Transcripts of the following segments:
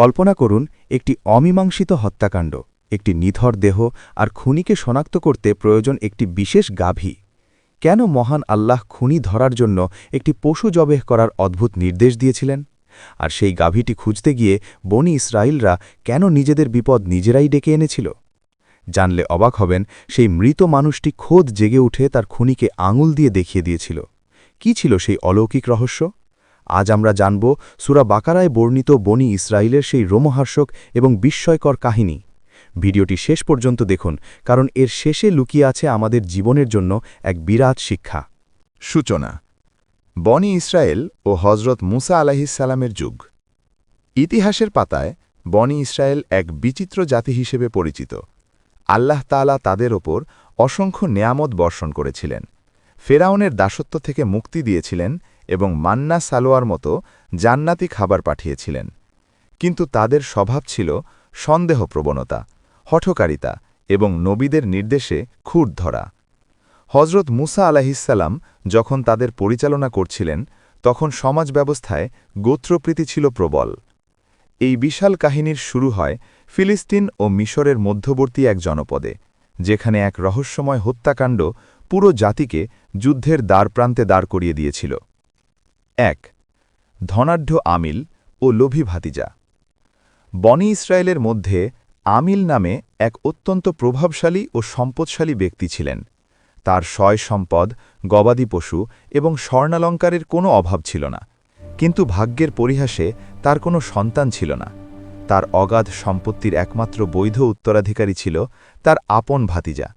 কল্পনা করুন, একটি অমীমাংসিত হত্যাকাণ্ড, একটি নিথর দেহ আর খুনিকে শনাক্ত করতে প্রয়োজন একটি বিশেষ গাভী। কেন মহান আল্লাহ খুনি ধরার জন্য একটি পশু জবেহ করার অদ্ভুত নির্দেশ দিয়েছিলেন? আর সেই গাভীটি খুঁজতে গিয়ে বনি ইসরায়েলরা কেন নিজেদের বিপদ নিজেরাই ডেকে এনেছিল? জানলে অবাক হবেন, সেই মৃত মানুষটি খোদ জেগে উঠে তার খুনিকে আঙুল দিয়ে দেখিয়ে দিয়েছিল। কি ছিল সেই অলৌকিক রহস্য? আজ আমরা জানব সুরা বাকারায় বর্ণিত বনি ইসরায়েলের সেই রোমহার্ষক এবং বিস্ময়কর কাহিনী। ভিডিওটি শেষ পর্যন্ত দেখুন, কারণ এর শেষে লুকিয়ে আছে আমাদের জীবনের জন্য এক বিরাট শিক্ষা। সূচনা, বনি ইসরায়েল ও হজরত মুসা আলাহিসাল্লামের যুগ। ইতিহাসের পাতায় বনি ইসরায়েল এক বিচিত্র জাতি হিসেবে পরিচিত। আল্লাহ তাআলা তাদের ওপর অসংখ্য নেয়ামত বর্ষণ করেছিলেন। ফেরাউনের দাসত্ব থেকে মুক্তি দিয়েছিলেন এবং মান্না সালোয়ার মতো জান্নাতি খাবার পাঠিয়েছিলেন। কিন্তু তাদের স্বভাব ছিল সন্দেহ প্রবণতা হঠকারিতা এবং নবীদের নির্দেশে খুঁট ধরা হজরত মুসা আলাহিসাল্লাম যখন তাদের পরিচালনা করছিলেন, তখন সমাজ ব্যবস্থায় গোত্রপ্রীতি ছিল প্রবল। এই বিশাল কাহিনীর শুরু হয় ফিলিস্তিন ও মিশরের মধ্যবর্তী এক জনপদে, যেখানে এক রহস্যময় হত্যাকাণ্ড পুরো জাতিকে যুদ্ধের দ্বারপ্রান্তে দাঁড় করিয়ে দিয়েছিল। এক, ধনাঢ্য আমিল ও লোভী ভাতিজা। বনি ইসরায়েলের মধ্যে আমিল নামে এক অত্যন্ত প্রভাবশালী ও সম্পদশালী ব্যক্তি ছিলেন। তার সয় সম্পদ, গবাদি পশু এবং স্বর্ণালঙ্কারের কোনো অভাব ছিল না। কিন্তু ভাগ্যের পরিহাসে তার কোনো সন্তান ছিল না। তার অগাধ সম্পত্তির একমাত্র বৈধ উত্তরাধিকারী ছিল তার আপন ভাতিজা।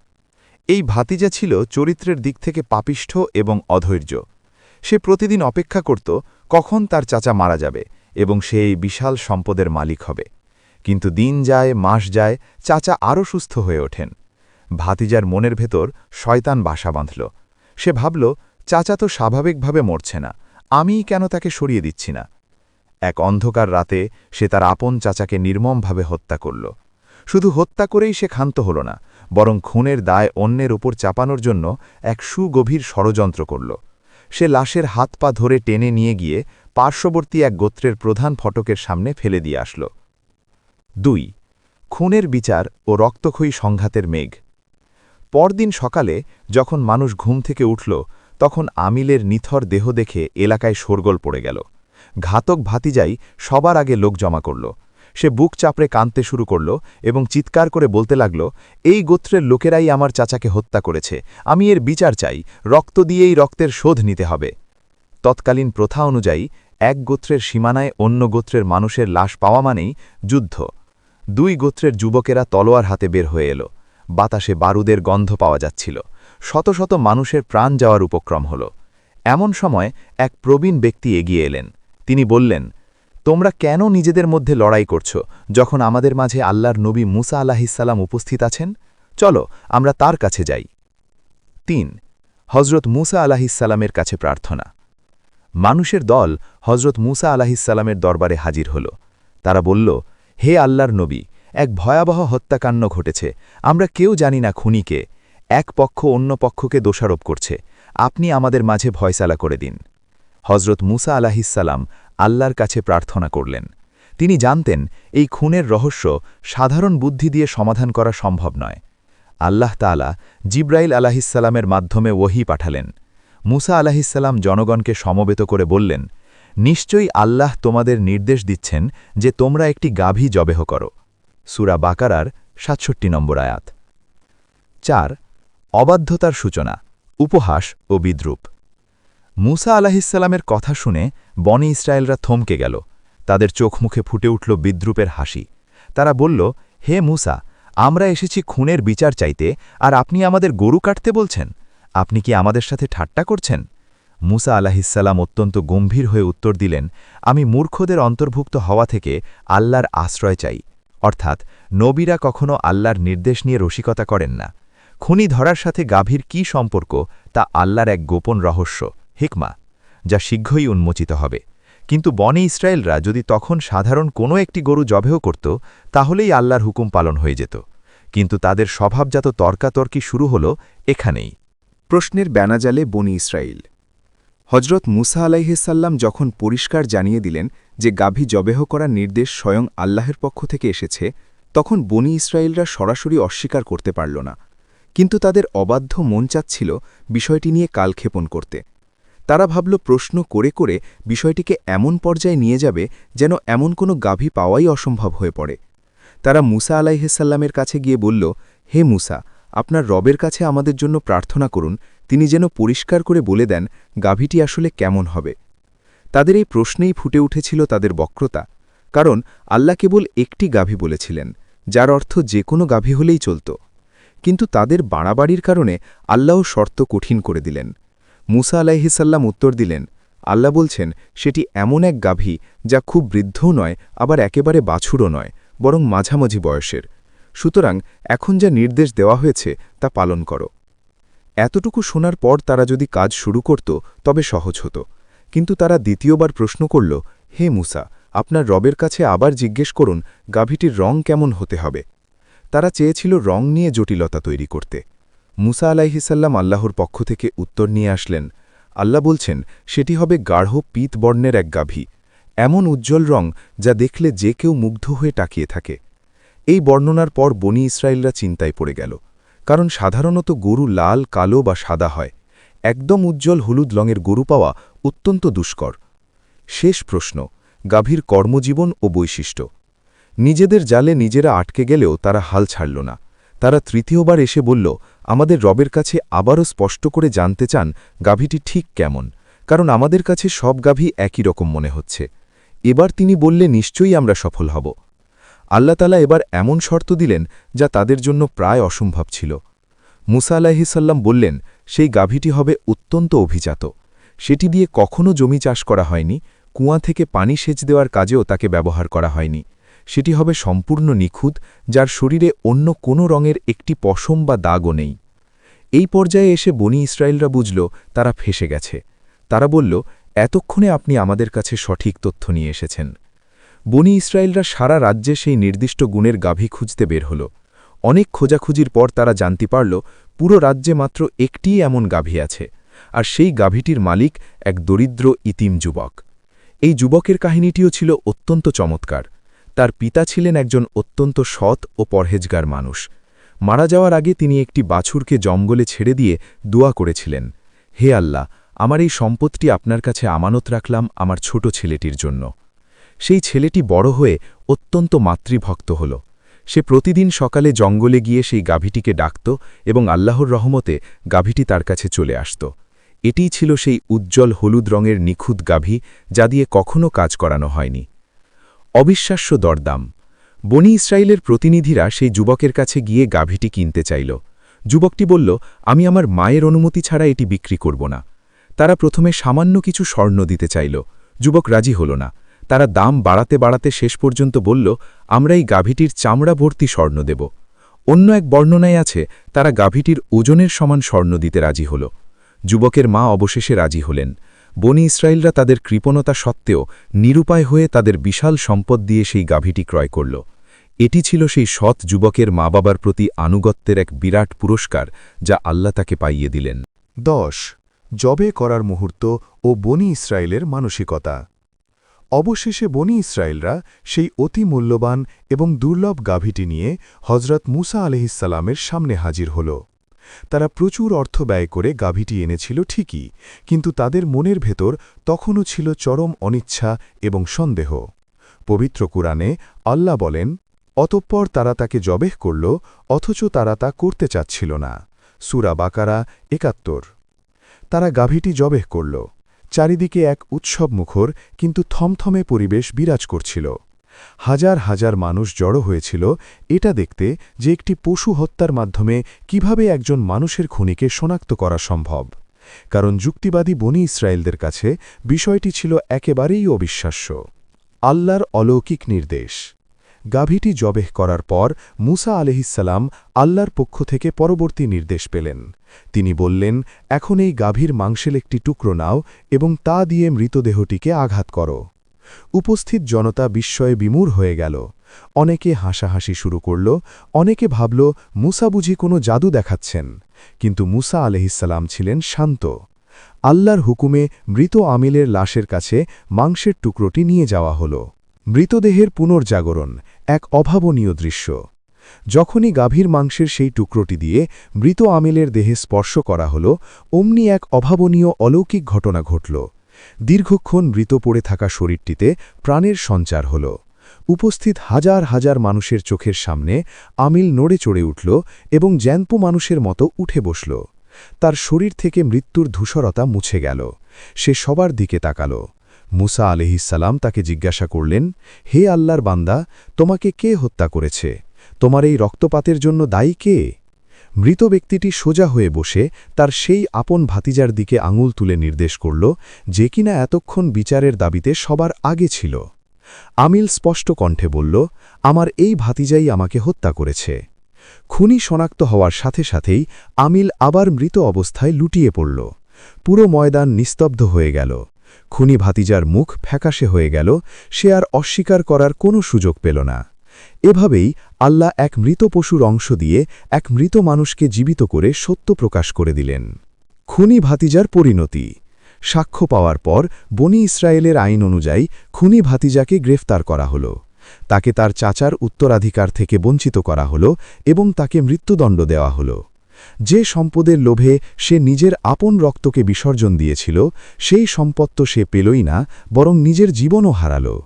এই ভাতিজা ছিল চরিত্রের দিক থেকে পাপিষ্ঠ এবং অধৈর্য। সে প্রতিদিন অপেক্ষা করত কখন তার চাচা মারা যাবে এবং সে এই বিশাল সম্পদের মালিক হবে। কিন্তু দিন যায়, মাস যায়, চাচা আরও সুস্থ হয়ে ওঠেন। ভাতিজার মনের ভেতর শয়তান বাসা বাঁধল। সে ভাবল, চাচা তো স্বাভাবিকভাবে মরছে না, আমিই কেন তাকে সরিয়ে দিচ্ছি না? এক অন্ধকার রাতে সে তার আপন চাচাকে নির্মমভাবে হত্যা করল। শুধু হত্যা করেই সে ক্ষান্ত হল না, বরং খুনের দায় অন্যের ওপর চাপানোর জন্য এক সুগভীর ষড়যন্ত্র করল। সে লাশের হাত পা ধরে টেনে নিয়ে গিয়ে পার্শ্ববর্তী এক গোত্রের প্রধান ফটকের সামনে ফেলে দিয়ে আসল। দুই, খুনের বিচার ও রক্তক্ষয়ী সংঘাতের মেঘ। পরদিন সকালে যখন মানুষ ঘুম থেকে উঠল, তখন আমিলের নিথর দেহ দেখে এলাকায় শোরগোল পড়ে গেল। ঘাতক ভাতিজাই সবার আগে লোক জমা করল। সে বুক চাপড়ে কাঁদতে শুরু করল এবং চিৎকার করে বলতে লাগল, এই গোত্রের লোকেরাই আমার চাচাকে হত্যা করেছে। আমি এর বিচার চাই। রক্ত দিয়েই রক্তের শোধ নিতে হবে। তৎকালীন প্রথা অনুযায়ী, এক গোত্রের সীমানায় অন্য গোত্রের মানুষের লাশ পাওয়া মানেই যুদ্ধ। দুই গোত্রের যুবকেরা তলোয়ার হাতে বের হয়ে এলো। বাতাসে বারুদের গন্ধ পাওয়া যাচ্ছিল। শত শত মানুষের প্রাণ যাওয়ার উপক্রম হল। এমন সময় এক প্রবীণ ব্যক্তি এগিয়ে এলেন। তিনি বললেন তোমরা কেন নিজেদের মধ্যে লড়াই করছ, যখন আমাদের মাঝে আল্লাহর নবী মুসা আলাহিসাল্লাম উপস্থিত আছেন? চলো, আমরা তার কাছে যাই। তিন হজরত মুসা আলাহিসাল্লামের কাছে প্রার্থনা। মানুষের দল হজরত মুসা আলাহিসাল্লামের দরবারে হাজির হল। তারা বলল, হে আল্লাহর নবী, এক ভয়াবহ হত্যাকাণ্ড ঘটেছে। আমরা কেউ জানি না খুনিকে এক পক্ষ অন্য পক্ষকে দোষারোপ করছে। আপনি আমাদের মাঝে ভয়সালা করে দিন। হজরত মুসা আলাহিসাল্লাম আল্লাহর কাছে প্রার্থনা করলেন। তিনি জানতেন, এই খুনের রহস্য সাধারণ বুদ্ধি দিয়ে সমাধান করা সম্ভব নয়। আল্লাহ তালা জিব্রাইল আলাহিসাল্লামের মাধ্যমে ওহি পাঠালেন। মুসা আলাহিসাল্লাম জনগণকে সমবেত করে বললেন, নিশ্চয়ই আল্লাহ তোমাদের নির্দেশ দিচ্ছেন যে তোমরা একটি গাভী জবেহ করো। সুরা বাকারার সাতষট্টি নম্বর আয়াত। চার, অবাধ্যতার সূচনা, উপহাস ও বিদ্রুপ। মুসা আলাহিসাল্লামের কথা শুনে বনি ইসরায়েলরা থমকে গেল। তাদের চোখ মুখে ফুটে উঠল বিদ্রুপের হাসি। তারা বলল, হে মুসা, আমরা এসেছি খুনের বিচার চাইতে, আর আপনি আমাদের গরু কাটতে বলছেন। আপনি কি আমাদের সাথে ঠাট্টা করছেন? মুসা আলাহিসাল্লাম অত্যন্ত গম্ভীর হয়ে উত্তর দিলেন, আমি মূর্খদের অন্তর্ভুক্ত হওয়া থেকে আল্লাহর আশ্রয় চাই। অর্থাৎ, নবীরা কখনো আল্লাহর নির্দেশ নিয়ে রসিকতা করেন না। খুনি ধরার সাথে গাভীর কি সম্পর্ক, তা আল্লাহর এক গোপন রহস্য। হিকমা, যা শীঘ্রই উন্মোচিত হবে। কিন্তু বনে ইসরায়েলরা যদি তখন সাধারণ কোনো একটি গরু জবেহ করত, তাহলেই আল্লাহর হুকুম পালন হয়ে যেত। কিন্তু তাদের স্বভাবজাত তর্কাতর্কি শুরু হল এখানেই। প্রশ্নের ব্যানাজালে বনি ইসরায়েল। হজরত মুসা আলাইহিসাল্লাম যখন পরিষ্কার জানিয়ে দিলেন যে গাভী জবেহ করার নির্দেশ স্বয়ং আল্লাহের পক্ষ থেকে এসেছে, তখন বনি ইসরায়েলরা সরাসরি অস্বীকার করতে পারল না। কিন্তু তাদের অবাধ্য মন চাচ্ছিল বিষয়টি নিয়ে কালক্ষেপণ করতে। তারা ভাবল প্রশ্ন করে করে বিষয়টিকে এমন পর্যায়ে নিয়ে যাবে যেন এমন কোনো গাভী পাওয়াই অসম্ভব হয়ে পড়ে। তারা মুসা আলাইহিসাল্লামের কাছে গিয়ে বলল, হে মুসা, আপনার রবের কাছে আমাদের জন্য প্রার্থনা করুন, তিনি যেন পরিষ্কার করে বলে দেন গাভীটি আসলে কেমন হবে। তাদের এই প্রশ্নেই ফুটে উঠেছিল তাদের বক্রতা, কারণ আল্লাহ কেবল একটি গাভী বলেছিলেন, যার অর্থ যে কোনো গাভী হলেই চলত। কিন্তু তাদের বাড়াবাড়ির কারণে আল্লাহ শর্ত কঠিন করে দিলেন। মুসা আলাইহিসাল্লাম উত্তর দিলেন, আল্লাহ বলছেন, সেটি এমন এক গাভী যা খুব বৃদ্ধও নয়, আবার একেবারে বাছুরও নয়, বরং মাঝামাঝি বয়সের। সুতরাং এখন যা নির্দেশ দেওয়া হয়েছে, তা পালন করো। এতটুকু শোনার পর তারা যদি কাজ শুরু করত, তবে সহজ হতো। কিন্তু তারা দ্বিতীয়বার প্রশ্ন করল, হে মুসা, আপনার রবের কাছে আবার জিজ্ঞেস করুন, গাভীটির রং কেমন হতে হবে? তারা চেয়েছিল রং নিয়ে জটিলতা তৈরি করতে। মুসা আলাইহিসাল্লাম আল্লাহর পক্ষ থেকে উত্তর নিয়ে আসলেন, আল্লাহ বলছেন, সেটি হবে গাঢ় পিত বর্ণের এক গাভী, এমন উজ্জ্বল রং যা দেখলে যে কেউ মুগ্ধ হয়ে তাকিয়ে থাকে। এই বর্ণনার পর বনি ইসরায়েলরা চিন্তায় পড়ে গেল, কারণ সাধারণত গরু লাল, কালো বা সাদা হয়। একদম উজ্জ্বল হলুদ রঙের গরু পাওয়া অত্যন্ত দুষ্কর। শেষ প্রশ্ন, গাভীর কর্মজীবন ও বৈশিষ্ট্য। নিজেদের জালে নিজেরা আটকে গেলেও তারা হাল ছাড়ল না। তারা তৃতীয়বার এসে বলল আমাদের রবের কাছে আবারও স্পষ্ট করে জানতে চান গাভীটি ঠিক কেমন, কারণ আমাদের কাছে সব গাভী একই রকম মনে হচ্ছে। এবার তিনি বললে নিশ্চয়ই আমরা সফল হব। আল্লাতালা এবার এমন শর্ত দিলেন যা তাদের জন্য প্রায় অসম্ভব ছিল। মুসা আলাহিসাল্লাম বললেন, সেই গাভীটি হবে অত্যন্ত অভিজাত। সেটি দিয়ে কখনও জমি চাষ করা হয়নি, কুয়া থেকে পানি সেচ দেওয়ার কাজেও তাকে ব্যবহার করা হয়নি। সেটি হবে সম্পূর্ণ নিখুঁত, যার শরীরে অন্য কোনো রঙের একটি পশম বা দাগও নেই। এই পর্যায়ে এসে বনি ইসরায়েলরা বুঝল, তারা ফেসে গেছে। তারা বলল, এতক্ষণে আপনি আমাদের কাছে সঠিক তথ্য নিয়ে এসেছেন। বনি ইসরায়েলরা সারা রাজ্যে সেই নির্দিষ্ট গুণের গাভী খুঁজতে বের হল। অনেক খোঁজাখুঁজির পর তারা জানতে পারল, পুরো রাজ্যে মাত্র একটিই এমন গাভী আছে, আর সেই গাভীটির মালিক এক দরিদ্র ইতিম যুবক। এই যুবকের কাহিনীটিও ছিল অত্যন্ত চমৎকার। তার পিতা ছিলেন একজন অত্যন্ত সৎ ও পরহেজগার মানুষ। মারা যাওয়ার আগে তিনি একটি বাছুরকে জঙ্গলে ছেড়ে দিয়ে দোয়া করেছিলেন, হে আল্লাহ, আমার এই সম্পদটি আপনার কাছে আমানত রাখলাম আমার ছোট ছেলেটির জন্য। সেই ছেলেটি বড় হয়ে অত্যন্ত মাতৃভক্ত হল। সে প্রতিদিন সকালে জঙ্গলে গিয়ে সেই গাভীটিকে ডাকত এবং আল্লাহর রহমতে গাভীটি তার কাছে চলে আসত। এটিই ছিল সেই উজ্জ্বল হলুদ রঙের নিখুঁত গাভী যা দিয়ে কখনও কাজ করানো হয়নি। অবিশ্বাস্য দরদাম। বনি ইসরায়েলের প্রতিনিধিরা সেই যুবকের কাছে গিয়ে গাভীটি কিনতে চাইল। যুবকটি বলল, আমি আমার মায়ের অনুমতি ছাড়া এটি বিক্রি করব না। তারা প্রথমে সামান্য কিছু স্বর্ণ দিতে চাইল। যুবক রাজি হল না। তারা দাম বাড়াতে বাড়াতে শেষ পর্যন্ত বলল, আমরা এই গাভীটির চামড়া ভর্তি স্বর্ণ দেব। অন্য এক বর্ণনায় আছে, তারা গাভীটির ওজনের সমান স্বর্ণ দিতে রাজি হল। যুবকের মা অবশেষে রাজি হলেন। বনি ইসরায়েলরা তাদের কৃপণতা সত্ত্বেও নিরুপায় হয়ে তাদের বিশাল সম্পদ দিয়ে সেই গাভীটি ক্রয় করল। এটি ছিল সেই সৎ যুবকের মা বাবার প্রতি আনুগত্যের এক বিরাট পুরস্কার যা আল্লাহ তাকে পাইয়ে দিলেন। দশ, জবে করার মুহূর্ত ও বনি ইসরায়েলের মানসিকতা। অবশেষে বনি ইসরায়েলরা সেই অতি মূল্যবান এবং দুর্লভ গাভীটি নিয়ে হজরত মুসা আলহিসাল্লামের সামনে হাজির হল। তারা প্রচুর অর্থ ব্যয় করে গাভীটি এনেছিল ঠিকই, কিন্তু তাদের মনের ভেতর তখনও ছিল চরম অনিচ্ছা এবং সন্দেহ। পবিত্র কুরআনে আল্লাহ বলেন, অতঃপর তারা তাকে জবেহ করল, অথচ তারা তা করতে চাচ্ছিল না। সুরা বাকারা একাত্তর। তারা গাভীটি জবেহ করল। চারিদিকে এক উৎসব মুখর কিন্তু থমথমে পরিবেশ বিরাজ করছিল। হাজার হাজার মানুষ জড়ো হয়েছিল এটা দেখতে যে একটি পশু হত্যার মাধ্যমে কীভাবে একজন মানুষের খুনিকে শনাক্ত করা সম্ভব। কারণ যুক্তিবাদী বনি ইসরায়েলদের কাছে বিষয়টি ছিল একেবারেই অবিশ্বাস্য। আল্লাহর অলৌকিক নির্দেশ। গাভীটি জবেহ করার পর মুসা আলহিসাল্লাম আল্লাহর পক্ষ থেকে পরবর্তী নির্দেশ পেলেন। তিনি বললেন, এখন এই গাভীর মাংসের একটি টুকরো নাও এবং তা দিয়ে মৃতদেহটিকে আঘাত করো। উপস্থিত জনতা বিস্ময়ে বিমূর হয়ে গেল। অনেকে হাসাহাসি শুরু করল, অনেকে ভাবল, মুসা বুঝি কোনো জাদু দেখাচ্ছেন। কিন্তু মুসা আলহিসাল্লাম ছিলেন শান্ত। আল্লাহর হুকুমে মৃত আমিলের লাশের কাছে মাংসের টুকরোটি নিয়ে যাওয়া হল। মৃতদেহের পুনর্জাগরণ, এক অভাবনীয় দৃশ্য। যখনই গাভীর মাংসের সেই টুকরোটি দিয়ে মৃত আমিলের দেহে স্পর্শ করা হল, অমনি এক অভাবনীয় অলৌকিক ঘটনা ঘটল। দীর্ঘক্ষণ মৃত পড়ে থাকা শরীরটিতে প্রাণের সঞ্চার হল। উপস্থিত হাজার হাজার মানুষের চোখের সামনে আমিল নড়ে চড়ে উঠল এবং জ্যান্ত মানুষের মতো উঠে বসল। তার শরীর থেকে মৃত্যুর ধূসরতা মুছে গেল। সে সবার দিকে তাকাল। মুসা আলহিসাল্লাম তাকে জিজ্ঞাসা করলেন, হে আল্লাহর বান্দা, তোমাকে কে হত্যা করেছে? তোমার এই রক্তপাতের জন্য দায়ী কে? মৃত ব্যক্তিটি সোজা হয়ে বসে তার সেই আপন ভাতিজার দিকে আঙুল তুলে নির্দেশ করল যে কিনা এতক্ষণ বিচারের দাবিতে সবার আগে ছিল। আমিল স্পষ্ট কণ্ঠে বলল, আমার এই ভাতিজাই আমাকে হত্যা করেছে। খুনি শনাক্ত হওয়ার সাথে সাথেই আমিল আবার মৃত অবস্থায় লুটিয়ে পড়ল। পুরো ময়দান নিস্তব্ধ হয়ে গেল। খুনি ভাতিজার মুখ ফ্যাকাশে হয়ে গেল। সে আর অস্বীকার করার কোনো সুযোগ পেল না। এভাবেই আল্লাহ এক মৃত পশুর অংশ দিয়ে এক মৃত মানুষকে জীবিত করে সত্য প্রকাশ করে দিলেন। খুনি ভাতিজার পরিণতি। সাক্ষ্য পাওয়ার পর বনি ইসরায়েলের আইন অনুযায়ী খুনি ভাতিজাকে গ্রেফতার করা হল। তাকে তার চাচার উত্তরাধিকার থেকে বঞ্চিত করা হল এবং তাকে মৃত্যুদণ্ড দেওয়া হল। যে সম্পদের লোভে সে নিজের আপন রক্তকে বিসর্জন দিয়েছিল, সেই সম্পদ তো সে পেলই না, বরং নিজের জীবনও হারাল।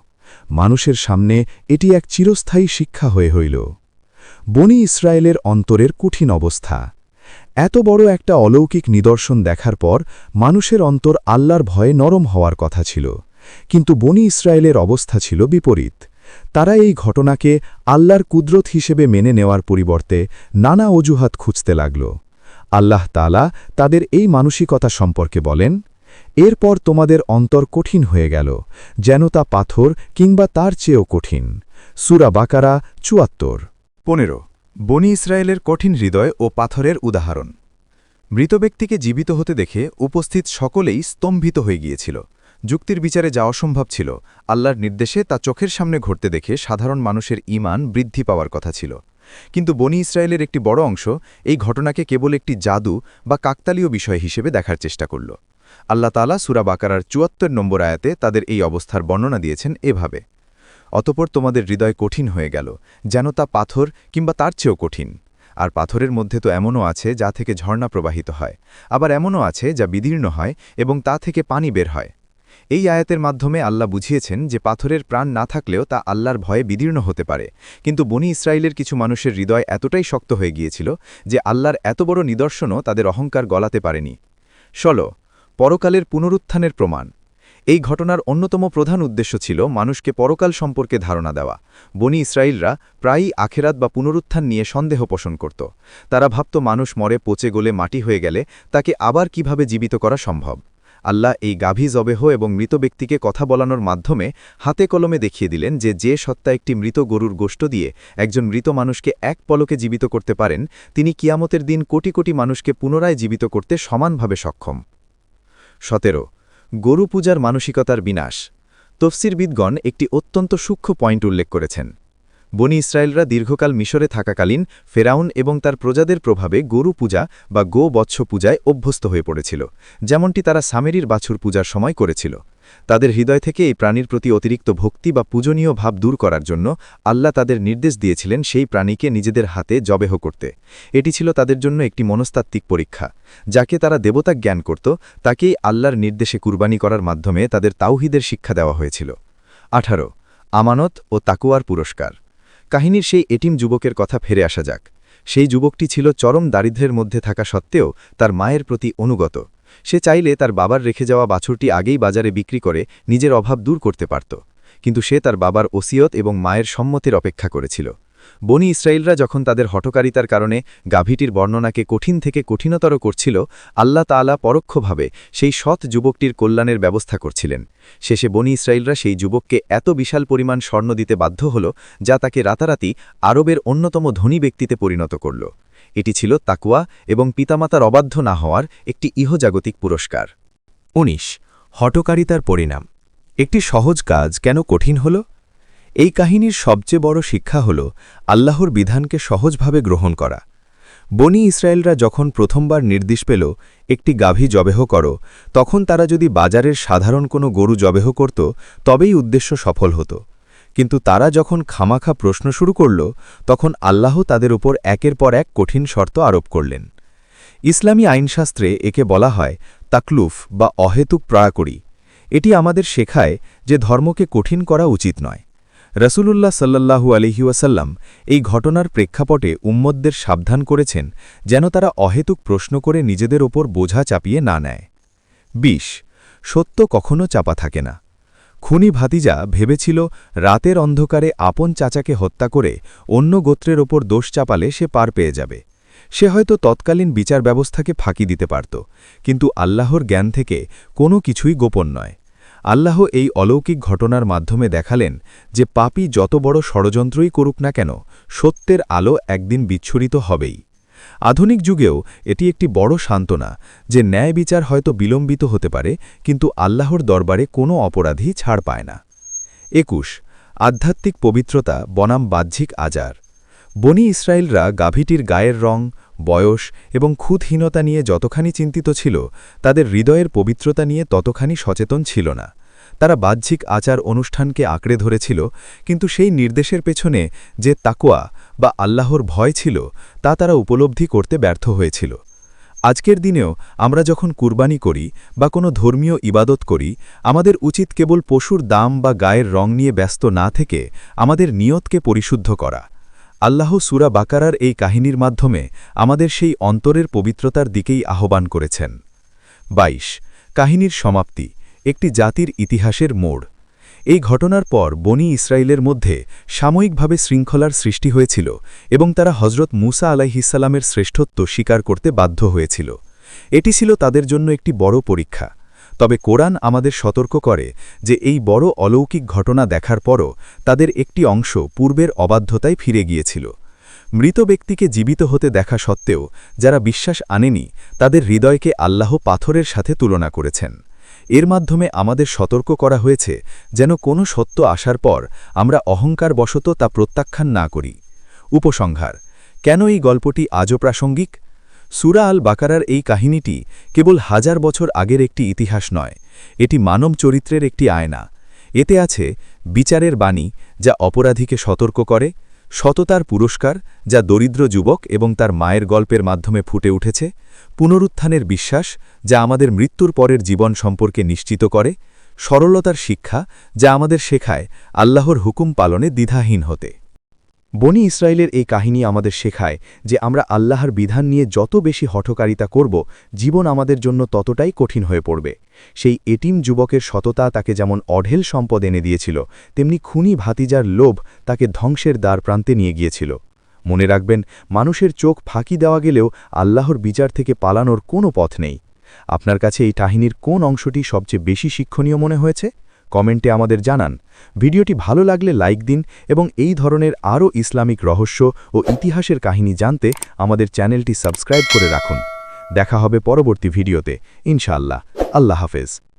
মানুষের সামনে এটি এক চিরস্থায়ী শিক্ষা হয়ে হইল। বনি ইসরায়েলের অন্তরের কঠিন অবস্থা। এত বড় একটা অলৌকিক নিদর্শন দেখার পর মানুষের অন্তর আল্লাহর ভয়ে নরম হওয়ার কথা ছিল। কিন্তু বনি ইসরায়েলের অবস্থা ছিল বিপরীত। তারা এই ঘটনাকে আল্লাহর কুদরত হিসেবে মেনে নেওয়ার পরিবর্তে নানা অজুহাত খুঁজতে লাগল। আল্লাহ তালা তাদের এই মানসিকতা সম্পর্কে বলেন এরপর তোমাদের অন্তর কঠিন হয়ে গেল, যেন তা পাথর কিংবা তার চেয়েও কঠিন। সুরা বাকারা চুয়াত্তর। পনেরো, বনি ইসরায়েলের কঠিন হৃদয় ও পাথরের উদাহরণ। মৃত ব্যক্তিকে জীবিত হতে দেখে উপস্থিত সকলেই স্তম্ভিত হয়ে গিয়েছিল। যুক্তির বিচারে যা অসম্ভব ছিল। আল্লাহর নির্দেশে তা চোখের সামনে ঘটতে দেখে সাধারণ মানুষের ইমান বৃদ্ধি পাওয়ার কথা ছিল। কিন্তু বনি ইসরায়েলের একটি বড় অংশ এই ঘটনাকে কেবল একটি জাদু বা কাকতালীয় বিষয় হিসেবে দেখার চেষ্টা করল। আল্লাহ তালা সুরা চুয়াত্তর নম্বর আয়াতে তাদের এই অবস্থার বর্ণনা দিয়েছেন এভাবে, অতপর তোমাদের হৃদয় কঠিন হয়ে গেল, যেন তা পাথর কিংবা তার চেয়েও কঠিন। আর পাথরের মধ্যে তো এমনও আছে যা থেকে ঝর্ণা প্রবাহিত হয়, আবার এমনও আছে যা বিদীর্ণ হয় এবং তা থেকে পানি বের হয়। এই আয়াতের মাধ্যমে আল্লাহ বুঝিয়েছেন যে পাথরের প্রাণ না থাকলেও তা আল্লাহর ভয়ে বিদীর্ণ হতে পারে। কিন্তু বনি ইসরায়েলের কিছু মানুষের হৃদয় এতটাই শক্ত হয়ে গিয়েছিল যে আল্লাহর এত বড় নিদর্শনও তাদের অহংকার গলাতে পারেনি। ষোলো পরকালের পুনরুত্থানের প্রমাণ। এই ঘটনার অন্যতম প্রধান উদ্দেশ্য ছিল মানুষকে পরকাল সম্পর্কে ধারণা দেওয়া। বনি ইসরায়েলরা প্রায়ই আখেরাত বা পুনরুত্থান নিয়ে সন্দেহ পোষণ করত। তারা ভাবত মানুষ মরে পচে গলে মাটি হয়ে গেলে তাকে আবার কীভাবে জীবিত করা সম্ভব? আল্লাহ এই গাভী জবেহ এবং মৃত ব্যক্তিকে কথা বলানোর মাধ্যমে হাতে কলমে দেখিয়ে দিলেন যে যে সত্তা একটি মৃত গরুর গোষ্ঠ দিয়ে একজন মৃত মানুষকে এক পলকে জীবিত করতে পারেন, তিনি কিয়ামতের দিন কোটি কোটি মানুষকে পুনরায় জীবিত করতে সমানভাবে সক্ষম। সতেরো, গরু পূজার মানসিকতার বিনাশ। তফসিরবিদগণ একটি অত্যন্ত সূক্ষ্ম পয়েন্ট উল্লেখ করেছেন। বনি ইসরায়েলরা দীর্ঘকাল মিশরে থাকাকালীন ফেরাউন এবং তার প্রজাদের প্রভাবে গরু পূজা বা গো বৎস পূজায় অভ্যস্ত হয়ে পড়েছিল, যেমনটি তারা সামেরির বাছুর পূজার সময় করেছিল। তাদের হৃদয় থেকে এই প্রাণীর প্রতি অতিরিক্ত ভক্তি বা পূজনীয় ভাব দূর করার জন্য আল্লাহ তাদের নির্দেশ দিয়েছিলেন সেই প্রাণীকে নিজেদের হাতে জবেহ করতে। এটি ছিল তাদের জন্য একটি মনস্তাত্ত্বিক পরীক্ষা, যাকে তারা দেবতা জ্ঞান করত, তাকেই আল্লাহর নির্দেশে কুরবানি করার মাধ্যমে তাদের তাওহিদের শিক্ষা দেওয়া হয়েছিল। আঠারো, আমানত ও তাকুয়ার পুরস্কার। কাহিনীর সেই এটিম যুবকের কথা ফেরে আসা যাক। সেই যুবকটি ছিল চরম দারিদ্র্যের মধ্যে থাকা সত্ত্বেও তার মায়ের প্রতি অনুগত। সে চাইলে তার বাবার রেখে যাওয়া বাছুরটি আগেই বাজারে বিক্রি করে নিজের অভাব দূর করতে পারত। কিন্তু সে তার বাবার ওসিয়ত এবং মায়ের সম্মতির অপেক্ষা করেছিল। বনি ইসরায়েলরা যখন তাদের হটকারিতার কারণে গাভীটির বর্ণনাকে কঠিন থেকে কঠিনতর করছিল, আল্লাহ তালা পরোক্ষভাবে সেই সৎ যুবকটির কল্যাণের ব্যবস্থা করছিলেন। শেষে বনি ইসরায়েলরা সেই যুবককে এত বিশাল পরিমাণ স্বর্ণ দিতে বাধ্য হল, যা তাকে রাতারাতি আরবের অন্যতম ধনী ব্যক্তিতে পরিণত করল। এটি ছিল তাকুয়া এবং পিতামাতার অবাধ্য না হওয়ার একটি ইহজাগতিক পুরস্কার। ১৯ হটকারিতার পরিণাম। একটি সহজ কাজ কেন কঠিন হল? এই কাহিনীর সবচেয়ে বড় শিক্ষা হল আল্লাহর বিধানকে সহজভাবে গ্রহণ করা। বনি ইসরায়েলরা যখন প্রথমবার নির্দেশ পেল একটি গাভী জবেহ করো, তখন তারা যদি বাজারের সাধারণ কোনো গরু জবেহ করত, তবেই উদ্দেশ্য সফল হতো। কিন্তু তারা যখন খামাখা প্রশ্ন শুরু করল, তখন আল্লাহ তাদের উপর একের পর এক কঠিন শর্ত আরোপ করলেন। ইসলামী আইনশাস্ত্রে একে বলা হয় তাকলুফ বা অহেতুক প্রয়াকরি। এটি আমাদের শেখায় যে ধর্মকে কঠিন করা উচিত নয়। রসুলুল্লাহ সাল্লাহু আলহিউসাল্লাম এই ঘটনার প্রেক্ষাপটে উম্মদদের সাবধান করেছেন যেন তারা অহেতুক প্রশ্ন করে নিজেদের ওপর বোঝা চাপিয়ে না নেয়। বিশ, সত্য কখনো চাপা থাকে না। খুনি ভাতিজা ভেবেছিল রাতের অন্ধকারে আপন চাচাকে হত্যা করে অন্য গোত্রের ওপর দোষ চাপালে সে পার পেয়ে যাবে। সে হয়তো তৎকালীন বিচার ব্যবস্থাকে ফাঁকি দিতে পারত, কিন্তু আল্লাহর জ্ঞান থেকে কোনো কিছুই গোপন নয়। আল্লাহ এই অলৌকিক ঘটনার মাধ্যমে দেখালেন যে পাপী যত বড় ষড়যন্ত্রই করুক না কেন, সত্যের আলো একদিন বিচ্ছুরিত হবেই। আধুনিক যুগেও এটি একটি বড় সান্ত্বনা যে ন্যায় বিচার হয়তো বিলম্বিত হতে পারে, কিন্তু আল্লাহর দরবারে কোনো অপরাধী ছাড় পায় না। একুশ, আধ্যাত্মিক পবিত্রতা বনাম বাহ্যিক আজার বনি ইসরায়েলরা গাভীটির গায়ের রং, বয়স এবং ক্ষুদহীনতা নিয়ে যতখানি চিন্তিত ছিল, তাদের হৃদয়ের পবিত্রতা নিয়ে ততখানি সচেতন ছিল না। তারা বাহ্যিক আচার অনুষ্ঠানকে আঁকড়ে ধরেছিল, কিন্তু সেই নির্দেশের পেছনে যে তাকোয়া বা আল্লাহর ভয় ছিল, তা তারা উপলব্ধি করতে ব্যর্থ হয়েছিল। আজকের দিনেও আমরা যখন কুরবানি করি বা কোনো ধর্মীয় ইবাদত করি, আমাদের উচিত কেবল পশুর দাম বা গায়ের রং নিয়ে ব্যস্ত না থেকে আমাদের নিয়তকে পরিশুদ্ধ করা। আল্লাহ সুরা বাকারার এই কাহিনীর মাধ্যমে আমাদের সেই অন্তরের পবিত্রতার দিকেই আহ্বান করেছেন। ২২ কাহিনীর সমাপ্তি, একটি জাতির ইতিহাসের মোড়। এই ঘটনার পর বনি ইসরায়েলের মধ্যে সাময়িকভাবে শৃঙ্খলার সৃষ্টি হয়েছিল এবং তারা হজরত মুসা আলাইহিসাল্লামের শ্রেষ্ঠত্ব স্বীকার করতে বাধ্য হয়েছিল। এটি ছিল তাদের জন্য একটি বড় পরীক্ষা। তবে কোরআন আমাদের সতর্ক করে যে এই বড় অলৌকিক ঘটনা দেখার পরও তাদের একটি অংশ পূর্বের অবাধ্যতায় ফিরে গিয়েছিল। মৃত ব্যক্তিকে জীবিত হতে দেখা সত্ত্বেও যারা বিশ্বাস আনেনি, তাদের হৃদয়কে আল্লাহ পাথরের সাথে তুলনা করেছেন। এর মাধ্যমে আমাদের সতর্ক করা হয়েছে যেন কোনো সত্য আসার পর আমরা অহংকার বশত তা প্রত্যাখ্যান না করি। উপসংহার, কেন এই গল্পটি আজও প্রাসঙ্গিক? সুরা আল বাকারার এই কাহিনীটি কেবল হাজার বছর আগের একটি ইতিহাস নয়, এটি মানব চরিত্রের একটি আয়না। এতে আছে বিচারের বাণী যা অপরাধীকে সতর্ক করে, সততার পুরস্কার যা দরিদ্র যুবক এবং তার মায়ের গল্পের মাধ্যমে ফুটে উঠেছে পুনরুত্থানের বিশ্বাস যা আমাদের মৃত্যুর পরের জীবন সম্পর্কে নিশ্চিত করে, সরলতার শিক্ষা যা আমাদের শেখায় আল্লাহর হুকুম পালনে দ্বিধাহীন হতে। বনি ইসরায়েলের এই কাহিনী আমাদের শেখায় যে আমরা আল্লাহর বিধান নিয়ে যত বেশি হঠকারিতা করব, জীবন আমাদের জন্য ততটাই কঠিন হয়ে পড়বে। সেই এটিম যুবকের সততা তাকে যেমন অঢেল সম্পদ এনে দিয়েছিল, তেমনি খুনি ভাতিজার লোভ তাকে ধ্বংসের দ্বার প্রান্তে নিয়ে গিয়েছিল। মনে রাখবেন, মানুষের চোখ ফাঁকি দেওয়া গেলেও আল্লাহর বিচার থেকে পালানোর কোনো পথ নেই। আপনার কাছে এই কাহিনীর কোন অংশটি সবচেয়ে বেশি শিক্ষণীয় মনে হয়েছে? কমেন্টে আমাদের জানান। ভিডিওটি ভালো লাগলে লাইক দিন এবং এই ধরনের আরও ইসলামিক রহস্য ও ইতিহাসের কাহিনী জানতে আমাদের চ্যানেলটি সাবস্ক্রাইব করে রাখুন। দেখা হবে পরবর্তী ভিডিওতে। ইনশাআল্লাহ। আল্লাহ হাফেজ।